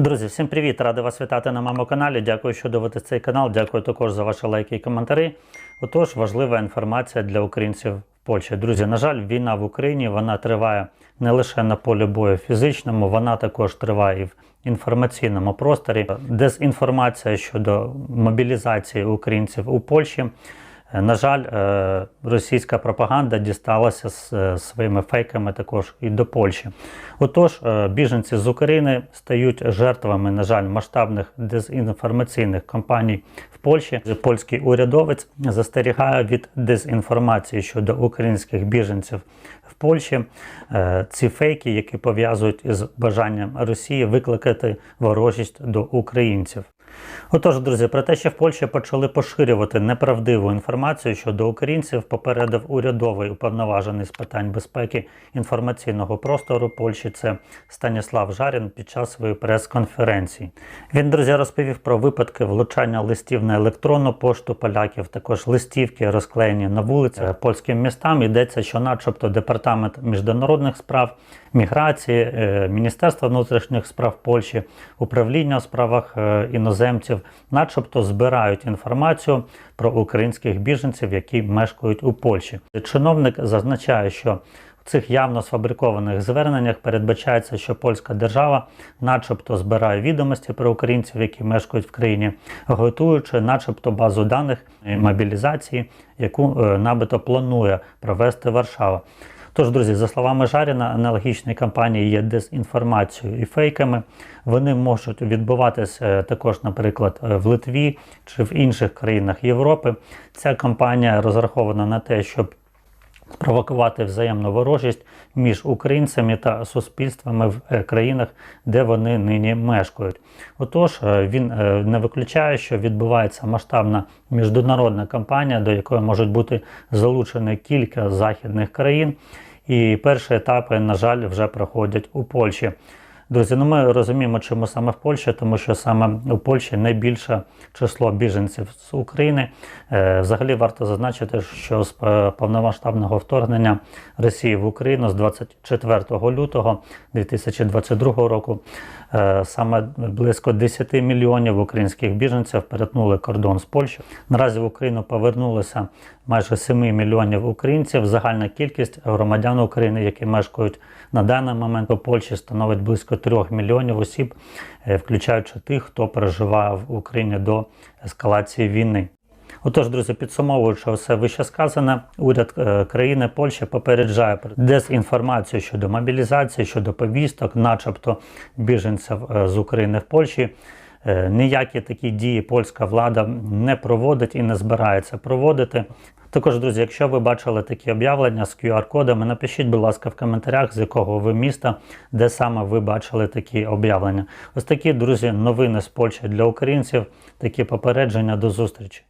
Друзі, всім привіт! Радий вас вітати на моєму каналі. Дякую, що дивитесь цей канал. Дякую також за ваші лайки і коментарі. Отож, важлива інформація для українців в Польщі. Друзі, на жаль, війна в Україні вона триває не лише на полі бою фізичному, вона також триває і в інформаційному просторі. Дезінформація щодо мобілізації українців у Польщі. На жаль, е, російська пропаганда дісталася з е, своїми фейками також і до Польщі. Отож, е, біженці з України стають жертвами, на жаль, масштабних дезінформаційних кампаній в Польщі. Польський урядовець застерігає від дезінформації щодо українських біженців в Польщі. Ці фейки, які пов'язують із бажанням Росії викликати ворожість до українців. Отож, друзі, про те, що в Польщі почали поширювати неправдиву інформацію щодо українців, попередив урядовий уповноважений з питань безпеки інформаційного простору Польщі. Це Станіслав Жарін під час своєї прес-конференції. Він, друзі, розповів про випадки влучання листів на електронну пошту поляків, також листівки розклеєні на вулицях польським містам. Йдеться, що, начебто, департамент міжнародних справ, міграції, е, Міністерство внутрішніх справ Польщі, управління у справах е, іноземців, начебто збирають інформацію про українських біженців, які мешкають у Польщі. Чиновник зазначає, що в цих явно сфабрикованих зверненнях передбачається, що польська держава, начебто, збирає відомості про українців, які мешкають в країні, готуючи, начебто, базу даних мобілізації, яку е, набито планує провести Варшава. Тож, друзі, за словами Жаріна, аналогічні кампанії є дезінформацією і фейками. Вони можуть відбуватися е, також, наприклад, е, в Литві чи в інших країнах Європи. Ця кампанія розрахована на те, щоб спровокувати взаємну ворожість між українцями та суспільствами в е, країнах, де вони нині мешкають. Отож, він не виключає, що відбувається масштабна міжнародна кампанія, до якої можуть бути залучені кілька західних країн. І перші етапи, на жаль, вже проходять у Польщі. Друзі, ну ми розуміємо, чому саме в Польщі, тому що саме у Польщі найбільше число біженців з України. Е, Взагалі варто зазначити, що з е, повномасштабного вторгнення Росії в Україну з 24 лютого 2022 року е, саме близько 10 мільйонів українських біженців перетнули кордон з Польщею. Наразі в Україну повернулося майже 7 мільйонів українців. Загальна кількість громадян України, які мешкають на даний момент у Польщі, становить близько 3 мільйонів осіб, е, включаючи тих, хто проживає в Україні до ескалації війни. Отож, друзі, підсумовуючи все вище сказане, уряд е, країни Польща попереджає про дезінформацію щодо мобілізації, щодо повісток, начебто біженців е, з України в Польщі. Е, Ніякі такі дії польська влада не проводить і не збирається проводити. Також, друзі, якщо ви бачили такі об'явлення з QR-кодами, напишіть, будь ласка, в коментарях, з якого ви міста, де саме ви бачили такі об'явлення. Ось такі, друзі, новини з Польщі для українців, такі попередження. До зустрічі.